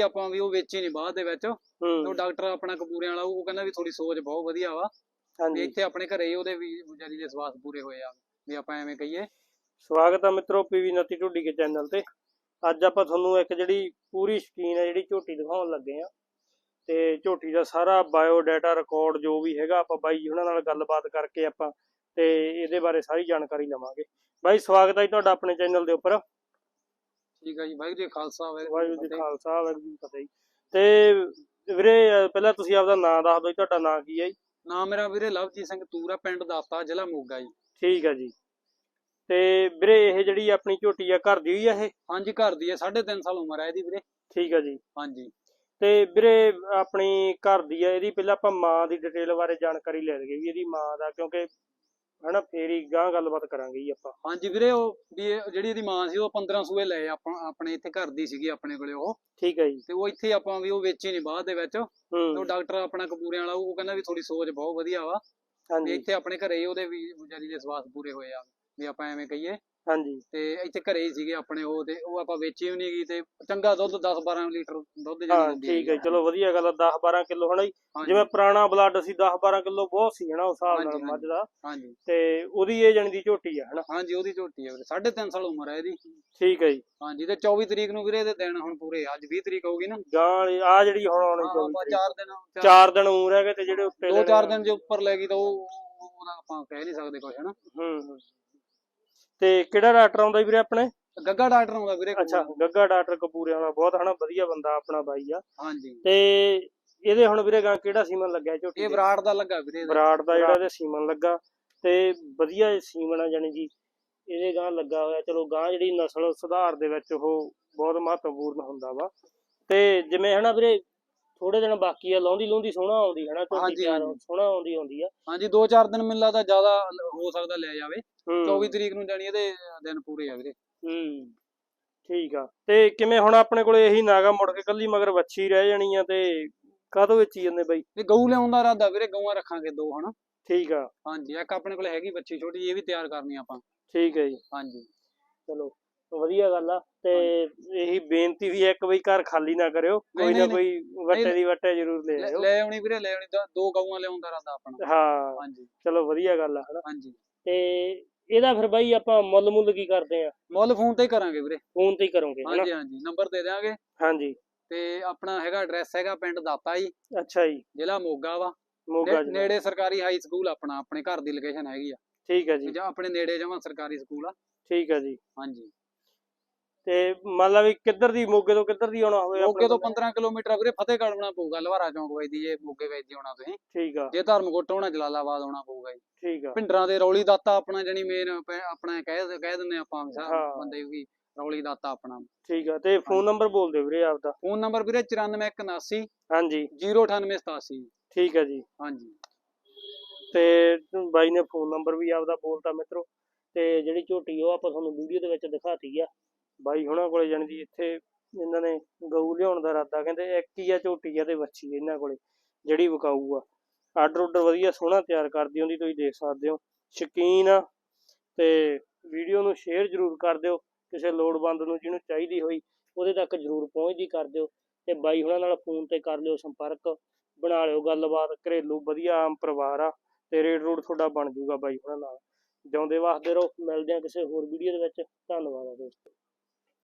ਆਪਾਂ ਵੀ ਉਹ ਵੇਚੀ ਨਹੀਂ ਬਾਅਦ ਦੇ ਵਿੱਚ। ਉਹ ਡਾਕਟਰ ਆਪਣਾ ਕਪੂਰਿਆਂ ਵਾਲਾ ਉਹ ਕਹਿੰਦਾ ਵੀ ਥੋੜੀ ਸੋਚ ਬਹੁਤ ਵਧੀਆ ਵਾ। ਹਾਂਜੀ। ਇੱਥੇ ਆਪਣੇ ਘਰੇ ਉਹਦੇ ਵੀ ਵਿਚਾਰੀ ਦੇ ਸਵਾਸ ਪੂਰੇ ਹੋਏ ਆ। ਵੀ ਆਪਾਂ ਐਵੇਂ ਕਹੀਏ। ਸਵਾਗਤ ਹੈ ਮਿੱਤਰੋ ਪੀਵੀ ਨਤੀ ਢੁੱਡੀ ਕੇ ਚੈਨਲ ਤੇ। ਅੱਜ ਆਪਾਂ ਤੁਹਾਨੂੰ ਇੱਕ ਜਿਹੜੀ ਪੂਰੀ ਸਕੀਨ ਹੈ ਜਿਹੜੀ ਝੋਟੀ ਦਿਖਾਉਣ ਲੱਗੇ ਆ। ਤੇ ਝੋਟੀ ਦਾ ਸਾਰਾ ਬਾਇਓ ਡਾਟਾ ਰਿਕਾਰਡ ਜੋ ਵੀ ਹੈਗਾ ਆਪਾਂ ਬਾਈ ਜੀ ਉਹਨਾਂ ਨਾਲ ਗੱਲਬਾਤ ਕਰਕੇ ਆਪਾਂ ਤੇ ਇਹਦੇ ਬਾਰੇ ਸਾਰੀ ਜਾਣਕਾਰੀ ਲਵਾਂਗੇ। ਬਾਈ ਸਵਾਗਤ ਹੈ ਤੁਹਾਡਾ ਆਪਣੇ ਚੈਨਲ ਦੇ ਉੱਪਰ। ਠੀਕ ਆ ਜੀ ਵਾਹਿਗੁਰੂ ਜੀ ਖਾਲਸਾ ਵਾਹਿਗੁਰੂ ਜੀ। ਕਾ ਖਾਲਸਾ ਵਾਹਿਗੁਰੂ ਜੀ ਕੀ ਫਤਿਹ। ਤੇ ਵੀਰੇ ਅਹ ਪਹਿਲਾਂ ਤੁਸੀਂ ਆਪਦਾ ਨਾਮ ਦੱਸ ਦਿਓ ਜੀ, ਤੁਹਾਡਾ ਨਾਮ ਕੀ ਹੈ ਜੀ? ਨਾਮ ਮੇਰਾ ਵੀਰੇ ਲਵਜੀਤ ਸਿੰਘ ਤੂਰਾ ਪਿੰਡ ਦਾਤਾ ਜ਼ਿਲ੍ਹਾ ਮੋਗਾ ਜੀ। ਠੀਕ ਹੈ ਜੀ। ਤੇ ਵੀਰੇ ਇਹ ਜਿਹੜੀ ਆਪਣੀ ਝੋਟੀ ਆ ਘਰ ਦੀ ਹੋਈ ਆ ਇਹ? ਹਾਂਜੀ ਘਰ ਦੀ ਹੈ 3.5 ਸਾਲ ਉਮਰ ਹੈ ਇਹਦੀ ਵੀਰੇ। ਠੀਕ ਹੈ ਜੀ। ਹਾਂਜੀ। ਤੇ ਵੀਰੇ ਆਪਣੀ ਘਰ ਦੀ ਆ ਇਹਦੀ ਪਹਿਲਾਂ ਆਪਾਂ ਮਾਂ ਦੀ ਡਿਟੇਲ ਬਾਰੇ ਜਾਣਕਾਰੀ ਲੈ ਲਈਏ ਵੀ ਇਹਦੀ ਮਾਂ ਦਾ ਕਿਉਂਕਿ ਹਨਾ ਫੇਰ ਹੀ ਗਾਂ ਗੱਲਬਾਤ ਕਰਾਂਗੇ ਜੀ ਆਪਾਂ। ਹਾਂਜੀ ਵੀਰੇ ਉਹ ਵੀ ਇਹ ਜਿਹੜੀ ਇਹਦੀ ਮਾਂ ਸੀ ਉਹ 15 ਸੂਏ ਲਏ ਆਪਾਂ ਆਪਣੇ ਇੱਥੇ ਘਰ ਦੀ ਸੀਗੀ ਆਪਣੇ ਕੋਲੇ ਉਹ। ਠੀਕ ਹੈ ਜੀ। ਤੇ ਉਹ ਇੱਥੇ ਆਪਾਂ ਵੀ ਉਹ ਵੇਚੀ ਨਹੀਂ ਬਾਅਦ ਦੇ ਵਿੱਚ। ਤੇ ਉਹ ਡਾਕਟਰ ਆਪਣਾ ਕਪੂਰਿਆਂ ਵਾਲਾ ਉਹ ਕਹਿੰਦਾ ਵੀ ਥੋੜੀ ਸੋਚ ਬਹੁਤ ਵਧੀਆ ਵਾ। ਵੀ ਹਾਂਜੀ ਇੱਥੇ ਆਪਣੇ ਘਰੇ ਹੀ ਉਹਦੇ ਵੀ ਵਿਚਾਰੀ ਦੇ ਸਵਾਸ ਪੂਰੇ ਹੋਏ ਆ। ਵੀ ਆਪਾਂ ਐਵੇਂ ਕਹੀਏ। ਹਾਂਜੀ। ਤੇ ਇੱਥੇ ਘਰੇ ਹੀ ਸੀਗੇ ਆਪਣੇ ਉਹ ਤੇ ਉਹ ਆਪਾਂ ਵੇਚੀ ਵੀ ਨਹੀਂ ਗਈ ਤੇ ਚੰਗਾ ਦੁੱਧ 10 12 ਲੀਟਰ ਦੁੱਧ ਜਿਹੜੀ ਹਾਂ ਠੀਕ ਹੈ ਚਲੋ ਵਧੀਆ ਗੱਲ ਆ 10 12 ਕਿਲੋ ਹਨਾ ਜੀ। ਹਾਂਜੀ, ਜਿਵੇਂ ਪੁਰਾਣਾ ਬਲੱਡ ਸੀ 10 12 ਕਿਲੋ ਬਹੁਤ ਸੀ ਹਨਾ ਉਸ ਹਿਸਾਬ ਨਾਲ ਹਾਂਜੀ, ਮੱਝ ਦਾ ਹਾਂਜੀ। ਤੇ ਉਹਦੀ ਇਹ ਜਣ ਦੀ ਝੋਟੀ ਆ ਹਨਾ। ਹਾਂਜੀ ਉਹਦੀ ਝੋਟੀ ਹੈ ਵੀਰੇ 3.5 ਸਾਲ ਉਮਰ ਹੈ ਇਹਦੀ। ਠੀਕ ਹੈ ਜੀ। ਹਾਂਜੀ ਤੇ 24 ਤਰੀਕ ਨੂੰ ਵੀਰੇ ਇਹਦੇ ਦਿਨ ਹੁਣ ਪੂਰੇ ਆ। ਅੱਜ 20 ਤਰੀਕ ਹੋਊਗੀ ਨਾ। ਗਾਂ ਆ ਜਿਹੜੀ ਹੁਣ ਆਉਣੀ ਹਾਂ, ਆਪਾਂ। ਚਾਰ ਦਿਨ ਚਾਰ- ਚਾਰ ਦਿਨ ਉਮਰ ਹੈਗੇ ਤੇ ਜਿਹੜੇ ਉੱਤੇ ਦੋ ਚਾਰ ਦਿਨ ਜੇ ਉੱਪਰ ਲੈ ਗਈ ਤਾਂ ਉਹ ਉਹਦਾ ਆਪਾਂ ਕਹਿ ਨਹੀਂ ਸਕਦੇ ਕੁਝ ਹਨਾ। ਹੂੰ ਹੂੰ। ਤੇ ਕਿਹੜਾ ਡਾਕਟਰ ਆਉਂਦਾ ਵੀਰੇ ਆਪਣੇ? ਗੱਗਾ ਡਾਕਟਰ ਆਉਂਦਾ ਵੀਰੇ। ਅੱਛਾ ਗੱਗਾ ਡਾਕਟਰ ਕਪੂਰੇ ਵਾਲਾ। ਬਹੁਤ ਹਨਾ ਵਧੀਆ ਬੰਦਾ ਆਪਣਾ ਬਾਈ ਆ। ਹਾਂਜੀ। ਤੇ ਇਹਦੇ ਹੁਣ ਵੀਰੇ ਗਾਂ ਕਿਹੜਾ ਸੀਮਨ ਲੱਗਿਆ ਝੋਟੀ ਇਹ? ਬਰਾੜ ਦਾ ਲੱਗਾ ਵੀਰੇ। ਬਰਾੜ ਦਾ ਜਿਹੜਾ ਇਹਦੇ ਸੀਮਨ ਲੱਗਾ। ਤੇ ਵਧੀਆ ਇਹ ਸੀਮਨ ਆ ਜਾਣੀ ਜੀ ਇਹਦੇ ਗਾਂ ਲੱਗਾ ਹੋਇਆ। ਚਲੋ ਗਾਂ ਜਿਹੜੀ ਨਸਲ ਸੁਧਾਰ ਦੇ ਵਿੱਚ ਉਹ ਬਹੁਤ ਮਹੱਤਵਪੂਰਨ ਹੁੰਦਾ ਵਾ। ਤੇ ਜਿਵੇਂ ਹਨਾ ਵੀਰੇ ਥੋੜੇ ਦਿਨ ਬਾਕੀ ਆ ਲਾਉਂਦੀ ਲਾਉਂਦੀ ਸੋਹਣਾ ਆਉਂਦੀ ਹਨਾ ਝੋਟੀ ਹਾਂਜੀ, ਤਿਆਰ ਹਾਂਜੀ। ਸੋਹਣਾ ਆਉਂਦੀ ਆਉਂਦੀ ਆ। ਹਾਂਜੀ ਦੋ ਚਾਰ ਦਿਨ ਮੈਨੂੰ ਲੱਗਦਾ ਜ਼ਿਆਦਾ ਹੋ ਸਕਦਾ ਲੈ ਜਾਵੇ। ਹੂੰ। 24 ਤਰੀਕ ਨੂੰ ਜਾਣੀ ਇਹਦੇ ਦਿਨ ਪੂਰੇ ਆ ਵੀਰੇ। ਹੂੰ ਠੀਕ ਆ। ਤੇ ਕਿਵੇਂ ਹੁਣ ਆਪਣੇ ਕੋਲੇ ਇਹੀ ਨਾਗਾ ਮੁੜ ਕੇ ਕੱਲੀ ਮਗਰ ਵੱਛੀ ਰਹਿ ਜਾਣੀ ਆ ਤੇ ਕਾਹਤੋਂ ਵੇਚੀ ਜਾਂਦੇ ਬਾਈ? ਇਹ ਗਊ ਲਿਆਉਣ ਦਾ ਇਰਾਦਾ ਵੀਰੇ ਗਊਆਂ ਰੱਖਾਂਗੇ ਦੋ ਹਨਾ। ਠੀਕ ਆ। ਹਾਂਜੀ ਇੱਕ ਆਪਣੇ ਕੋਲ ਹੈਗੀ ਬੱਚੀ ਛੋਟੀ ਜਿਹੀ, ਇਹ ਵੀ ਤਿਆਰ ਕਰਨੀ ਆਪਾਂ। ਠੀਕ ਹੈ ਜੀ। ਹਾਂਜੀ। ਚਲੋ। ਵਧੀਆ ਗੱਲ ਆ ਤੇ ਇਹੀ ਬੇਨਤੀ ਵੀ ਹੈ ਇੱਕ ਬਈ ਘਰ ਖਾਲੀ ਨਾ ਕਰਿਓ ਕੋਈ ਨਾ ਕੋਈ ਵੱਟੇ ਦੀ ਵੱਟੇ ਜ਼ਰੂਰ ਲੈ ਆਇਓ। ਲੈ ਆਉਣੀ ਵੀਰੇ ਲੈ ਆਉਣੀ ਦੋ- ਗਊਆਂ ਲਿਆਉਣ ਦਾ ਇਰਾਦਾ ਆਪਣਾ। ਹਾਂ ਹਾਂਜੀ। ਚਲੋ ਵਧੀਆ ਗੱਲ ਆ ਹਨਾ। ਹਾਂਜੀ। ਤੇ ਇਹਦਾ ਫਿਰ ਬਾਈ ਆਪਾਂ ਮੁੱਲ ਮੁੱਲ ਕੀ ਕਰਦੇ ਆ? ਮੁੱਲ ਫੋਨ ਤੇ ਹੀ ਕਰਾਂਗੇ ਵੀਰੇ। ਫੋਨ ਤੇ ਹੀ ਕਰੋਗੇ ਹਾਂਜੀ ਹਾਂਜੀ ਨੰਬਰ ਦੇ ਦਿਆਂਗੇ। ਹਾਂਜੀ। ਤੇ ਆਪਣਾ ਹੈਗਾ ਐਡਰੈਸ ਹੈਗਾ ਪਿੰਡ ਦਾਤਾ ਜੀ। ਅੱਛਾ ਜੀ। ਜ਼ਿਲ੍ਹਾ ਮੋਗਾ ਵਾ। ਮੋਗਾ ਨੇੜੇ ਸਰਕਾਰੀ ਹਾਈ ਸਕੂਲ ਆਪਣਾ ਆਪਣੇ ਘਰ ਦੀ ਲੋਕੇਸ਼ਨ ਹੈਗੀ ਆ। ਠੀਕ ਹੈ ਜੀ। ਜਾਂ ਆਪਣੇ ਨੇੜੇ ਜਮਾ ਸਰਕਾਰੀ ਸਕੂਲ ਆ। ਠੀਕ ਹੈ ਜੀ। ਹਾਂਜੀ। ਤੇ ਮੰਨ ਲਾ ਵੀ ਕਿੱਧਰ ਦੀ ਮੋਗੇ ਤੋਂ ਕਿੱਧਰ ਦੀ ਆਉਣਾ ਹੋਵੇ ਮੋਗੇ ਤੋਂ ਆਪਣੇ 15 ਕਿਲੋਮੀਟਰ ਆ ਵੀਰੇ ਫਤਿਹਗੜ੍ਹ ਆਉਣਾ ਪਊਗਾ ਲਵਾਰਾ ਚੌਂਕ ਵਜਦੀ ਜੇ ਮੋਗੇ ਵਜਦੀ ਆਉਣਾ ਤੁਸੀਂ। ਠੀਕ ਆ। ਜੇ ਧਰਮਕੋਟ ਆਉਣਾ ਜਲਾਲਾਬਾਦ ਆਉਣਾ ਪਊਗਾ ਜੀ। ਠੀਕ ਆ। ਭਿੰਡਰਾਂ ਦੇ ਰੌਲੀ ਦਾਤਾ ਆਪਣਾ ਜਣੀ ਮੇਨ ਆਪਣਾ ਕਹਿ ਕਹਿ ਦਿੰਦੇ ਆਪਾਂ। ਬੰਦੇ ਵੀ ਰੌਲੀ ਦਾਤਾ ਆਪਣਾ। ਠੀਕ ਆ ਤੇ ਫੋਨ ਨੰਬਰ ਬੋਲ ਦਿਓ ਵੀਰੇ ਆਪਦਾ। ਫੋਨ ਨੰਬਰ ਵੀਰੇ 9481 ਹਾਂਜੀ। 09887 ਠੀਕ ਹੈ ਜੀ। ਹਾਂਜੀ। ਤੇ ਬਾਈ ਨੇ ਫੋਨ ਨੰਬਰ ਵੀ ਆਪਦਾ ਬੋਲਤਾ ਮਿੱਤਰੋ। ਤੇ ਜਿਹੜੀ ਝੋਟੀ ਉਹ ਆਪਾਂ ਤੁਹਾਨੂੰ ਵੀਡੀਓ ਦੇ ਵਿੱਚ ਦਿਖਾਤੀ ਆ। ਬਾਈ ਹੁਣਾਂ ਕੋਲੇ ਜਾਣੀ ਦੀ ਇੱਥੇ ਇਹਨਾਂ ਨੇ ਗਊ ਲਿਆਉਣ ਦਾ ਇਰਾਦਾ, ਕਹਿੰਦੇ ਇੱਕ ਹੀ ਆ ਝੋਟੀ ਆ ਤੇ ਵੱਛੀ ਇਹਨਾਂ ਕੋਲੇ, ਜਿਹੜੀ ਵਿਕਾਊ ਆ। ਆਰਡਰ ਆਰਡਰ ਵਧੀਆ ਸੋਹਣਾ ਤਿਆਰ ਕਰਦੀ ਹੁੰਦੀ, ਤੁਸੀਂ ਦੇਖ ਸਕਦੇ ਹੋ। ਸ਼ਕੀਨ ਆ ਤੇ ਵੀਡੀਓ ਨੂੰ ਸ਼ੇਅਰ ਜ਼ਰੂਰ ਕਰ ਦਿਓ, ਕਿਸੇ ਲੋੜਵੰਦ ਨੂੰ ਜਿਹਨੂੰ ਚਾਹੀਦੀ ਹੋਈ, ਉਹਦੇ ਤੱਕ ਜ਼ਰੂਰ ਪਹੁੰਚਦੀ ਕਰ ਦਿਓ। ਤੇ ਬਾਈ ਹੁਣਾਂ ਨਾਲ ਫੋਨ ਤੇ ਕਰ ਲਿਓ ਸੰਪਰਕ, ਬਣਾ ਲਿਓ ਗੱਲਬਾਤ, ਘਰੇਲੂ ਵਧੀਆ ਆਮ ਪਰਿਵਾਰ ਆ, ਤੇ ਰੇਡ ਰੂਟ ਤੁਹਾਡਾ ਬਣ ਜਾਊਗਾ ਬਾਈ ਹੁਣਾਂ ਨਾਲ। ਜਿਉਂਦੇ ਵਾਸਤੇ ਰਹੋ, ਮਿਲਦੇ ਆ ਕਿਸੇ ਹੋਰ ਵੀਡੀਓ ਦੇ ਵਿੱਚ, ਧੰਨਵਾਦ ਆ ਦੋਸਤੋ।